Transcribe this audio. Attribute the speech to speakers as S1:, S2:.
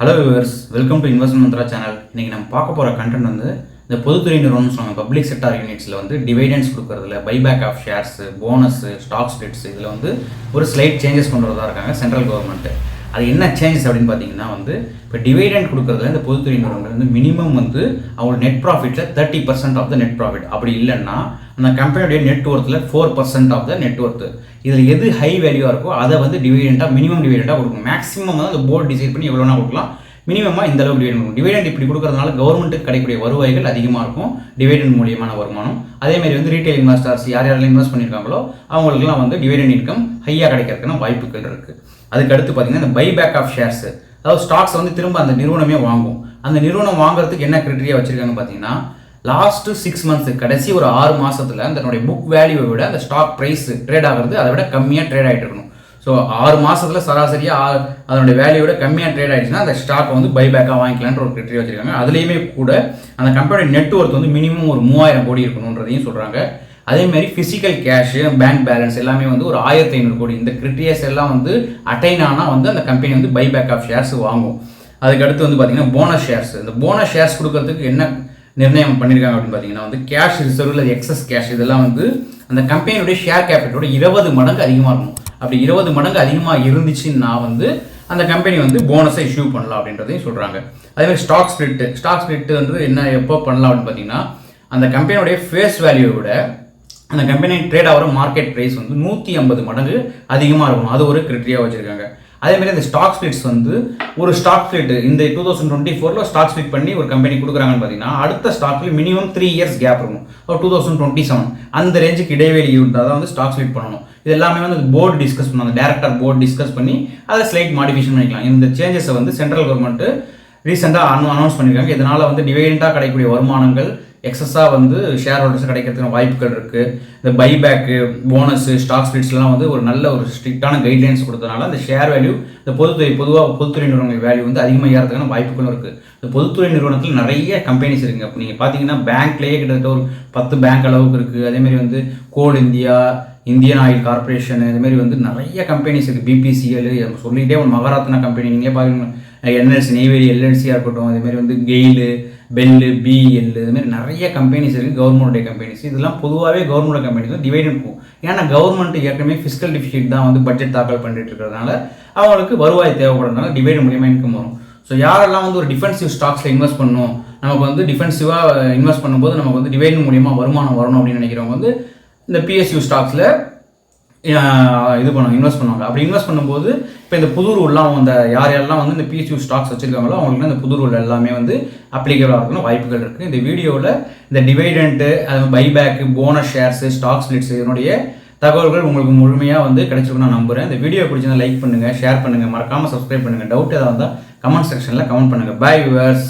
S1: Hello viewers welcome to investment Mantra channel இன்றைக்கி நம்ம பார்க்க போகிற கண்டென்ட் வந்து இந்த பொதுத்துறை நிறுவனம் சொன்னாங்க. பப்ளிக் செக்டார் யூனிட்ஸில் வந்து டிவைடன்ஸ் கொடுக்குறதுல buyback of shares bonus stock splits இதில் வந்து ஒரு ஸ்லைட் சேஞ்சஸ் கொண்டு வரதா இருக்காங்க சென்ட்ரல் கவர்மெண்ட்டு அது என்ன சேஞ்சஸ் அப்படின்னு பார்த்தீங்கன்னா வந்து இப்போ டிவைடெண்ட் கொடுக்குறதுல இந்த பொதுத்துறை நிறுவனங்கள் வந்து மினிமம் வந்து அவங்க net ப்ராஃபிட்டில் thirty percent of the net profit அப்படி இல்லைன்னா அந்த கம்பெனியுடைய நெட்ஒர்த்தில் four percent of the networth இதில் எது ஹை வேல்யூவாக இருக்கோ அதை வந்து டிவிடெண்டாக மினிமம் டிவிடெண்டாக கொடுக்கும் மேக்ஸிமம் வந்து அந்த போர்டு டிசைட் பண்ணி எவ்வளோனா கொடுக்கலாம். மினிமமாக இந்த அளவுக்கு டிவைடன் கொடுக்கும் டிவைடெண்ட் இப்படி கொடுக்கறதுனால கவர்மெண்ட்டுக்கு கிடைக்கக்கூடிய வருவாய்கள் அதிகமாக இருக்கும். டிவைடெண்ட் மூலியமான வருமானம். அதே மாதிரி வந்து ரீட்டைல் இன்வெஸ்டர்ஸ் யார் யாரெல்லாம் இன்வெஸ்ட் பண்ணியிருக்காங்களோ அவங்களுக்குலாம் வந்து டிவைடெண்ட் இன்கம் ஹையாக கிடைக்கிறதுக்கான வாய்ப்புகள் இருக்குது அதுக்கு அடுத்து பார்த்தீங்கன்னா இந்த பைபேக் ஆஃப் ஷேர்ஸ் அதாவது ஸ்டாக்ஸ் வந்து திரும்ப அந்த நிறுவனமே வாங்கும். அந்த நிறுவனம் வாங்குறதுக்கு என்ன கிரிட்டரியா வச்சுருக்காங்க பார்த்தீங்கன்னா லாஸ்ட்டு சிக்ஸ் மந்த்ஸ் கடைசி ஒரு ஆறு மாதத்தில் அதனுடைய புக் வேல்யூவை விட அந்த ஸ்டாக் ப்ரைஸ் ட்ரேட் ஆகிறது அதை விட கம்மியாக ட்ரேட் ஆகிட்டு இருக்கணும். ஸோ ஆறு மாதத்தில் சராசரியாக ஆ- அதனுடைய வேல்யூட கம்மியாக ட்ரேட் ஆகிடுச்சுன்னா அந்த ஸ்டாக் வந்து பைபேக்காக வாங்கிக்கலான்ற ஒரு கிரிட்டரியா வச்சிருக்காங்க. அதுலேயுமே கூட அந்த கம்பெனியோட நெட்ஒர்க் வந்து மினிமம் ஒரு மூவாயிரம் கோடி இருக்கணுன்றதையும் சொல்கிறாங்க அதேமாரி ஃபிசிக்கல் கேஷ் பேங்க் பேலன்ஸ் எல்லாமே வந்து ஒரு ஆயிரத்தி ஐநூறு கோடி. இந்த கிரிட்டீரியாஸ் எல்லாம் வந்து அட்டைன் ஆனால் வந்து அந்த கம்பெனி வந்து பைபேக் ஆஃப் ஷேர்ஸ் வாங்கும். அதுக்கு அடுத்து வந்து பார்த்தீங்கன்னா போனஸ் ஷேர்ஸ் இந்த போனஸ் ஷேர்ஸ் கொடுக்கறதுக்கு என்ன நிர்ணயம் பண்ணியிருக்காங்க அப்படின்னு பார்த்தீங்கன்னா வந்து கேஷ் ரிசர்வ் இல்லை எக்ஸஸ் கேஷ் இதெல்லாம் வந்து அந்த கம்பெனியுடைய ஷேர் கேபிட்டலோட இருபது மடங்கு அதிகமாக இருக்கும். அப்படி இருபது மடங்கு அதிகமாக இருந்துச்சுன்னா வந்து அந்த கம்பெனி வந்து போனஸை இஷ்யூ பண்ணலாம் அப்படின்றதையும் சொல்கிறாங்க அதே மாதிரி ஸ்டாக் ஸ்பிளிட்டு ஸ்டாக் ஸ்பிளிட்டு வந்து என்ன எப்போ பண்ணலாம் அப்படின்னு பார்த்தீங்கன்னா அந்த கம்பெனியோடைய ஃபேஸ் வேல்யூவை விட அந்த கம்பெனி ட்ரேட் ஆகிற மார்க்கெட் ப்ரைஸ் வந்து நூற்றி ஐம்பது மடங்கு அதிகமாக இருக்கணும் அது ஒரு கிரிட்டரியாக வச்சுருக்காங்க. அதே மாதிரி ஸ்டாக் ஸ்பிளிட்ஸ் வந்து ஒரு ஸ்டாக் ஸ்பிளிட் இந்த டூ தௌசண்ட் டுவெண்ட்டி ஃபோரில் ஸ்டாக் ஸ்பிளிட் பண்ணி ஒரு கம்பெனி கொடுக்குறாங்கன்னு பார்த்தீங்கன்னா அடுத்த ஸ்டாக்ல மினிமம் த்ரீ இயர்ஸ் கேப் இருக்கும். ஒரு டூ தௌசண்ட் டுவெண்ட்டி செவன் அந்த ரேஞ்சுக்கு இடைவெளி இருந்தால் தான் வந்து ஸ்டாக் ஸ்பிளிட் பண்ணணும். இது எல்லாமே வந்து போர்டு டிஸ்கஸ் பண்ணுவாங்க டேரக்டர் போர்டு டிஸ்கஸ் பண்ணி அதை ஸ்லைட் மாடிஃபிகேஷன் பண்ணிக்கலாம். இந்த சேஞ்சஸை வந்து சென்ட்ரல் கவர்மெண்ட்டு ரீசெண்டாக அனௌ அனௌன்ஸ் பண்ணியிருக்காங்க இதனால் வந்து டிவைடெண்ட்டாக கிடைக்கக்கூடிய வருமானங்கள் எக்ஸஸாக வந்து ஷேர் ஹோல்டர்ஸ் கிடைக்கிறதுக்கு வாய்ப்புகள் இருக்குது இந்த பைபேக்கு போனஸு ஸ்டாக் ஸ்பிளிட்ஸ்லாம் வந்து ஒரு நல்ல ஒரு ஸ்ட்ரிக்டான கைட்லைன்ஸ் கொடுத்தனால அந்த ஷேர் வேல்யூ இந்த பொதுத்துறை பொதுவாக பொதுத்துறை நிறுவனங்கள் வேல்யூ வந்து அதிகமாக ஏறதுக்கான வாய்ப்புகளும் இருக்குது இந்த பொதுத்துறை நிறுவனத்தில் நிறைய கம்பெனிஸ் இருக்குங்க இப்போ நீங்கள் பார்த்தீங்கன்னா பேங்க்லேயே கிட்டத்தட்ட ஒரு பத்து பேங்க் அளவுக்கு இருக்குது அதேமாதிரி வந்து Coal India Indian Oil Corporation இதுமாரி வந்து நிறைய கம்பெனிஸ் இருக்குது பிபிசிஎல் சொல்லிகிட்டே ஒரு மகாராத்னா கம்பெனி நீங்கள் பாருங்க என்எல்சி நெய்வேலி எல்என்சியாக இருக்கட்டும் அதேமாரி வந்து கெயிலு பெல்லு பிஎல் இதுமாரி நிறைய கம்பெனிஸ் இருக்குது கவர்மெண்ட்டுடைய கம்பெனிஸ் இதெல்லாம் பொதுவாகவே கவர்மெண்ட் கம்பெனிஸ் வந்து டிவைடெண்ட் போகும் ஏன்னா கவர்மெண்ட் ஏற்கனவே ஃபிஸ்கல் டிஃபிஷிட் தான் வந்து பட்ஜெட் தாக்கல் பண்ணிட்டு இருக்கிறதுனால அவங்களுக்கு வருவாய் தேவைப்படுறதுனால டிவைடன் மூலியமாக இன்கம் வரும். ஸோ யாரெல்லாம் வந்து ஒரு டிஃபென்சிவ் ஸ்டாக்ஸில் இன்வெஸ்ட் பண்ணணும் நமக்கு வந்து டிஃபென்சிவாக இன்வெஸ்ட் பண்ணும்போது நமக்கு வந்து டிவைடன் மூலியமாக வருமானம் வரணும் அப்படின்னு நினைக்கிறவங்க வந்து இந்த பிஎஸ்யூ ஸ்டாக்ஸில் இது பண்ணுவாங்க இன்வெஸ்ட் பண்ணுவாங்க. அப்படி இன்வெஸ்ட் பண்ணும்போது இப்போ இந்த புது ரூல்லாம் அந்த யார் யாரெல்லாம் வந்து இந்த பிஎஸ்யூ ஸ்டாக்ஸ் வச்சுருக்காங்களோ அவங்களுக்கு இந்த புது ரூல் எல்லாமே வந்து அப்ளிகபிளாக இருக்கணும் வாய்ப்புகள் இருக்குது இந்த வீடியோவில் இந்த டிவைடெண்ட்டு அது buyback bonus shares stock splits இதனுடைய தகவல்கள் உங்களுக்கு முழுமையாக வந்து கிடைச்சிருக்கும் நான் நம்புறேன். இந்த வீடியோ பிடிச்சிருந்தா லைக் பண்ணுங்கள் ஷேர் பண்ணுங்கள் மறக்காமல் சப்ஸ்கிரைப் பண்ணுங்கள் டவுட் ஏதாவது இருந்தால் கமெண்ட் செக்ஷனில் கமெண்ட் பண்ணுங்கள் பை விவர்ஸ்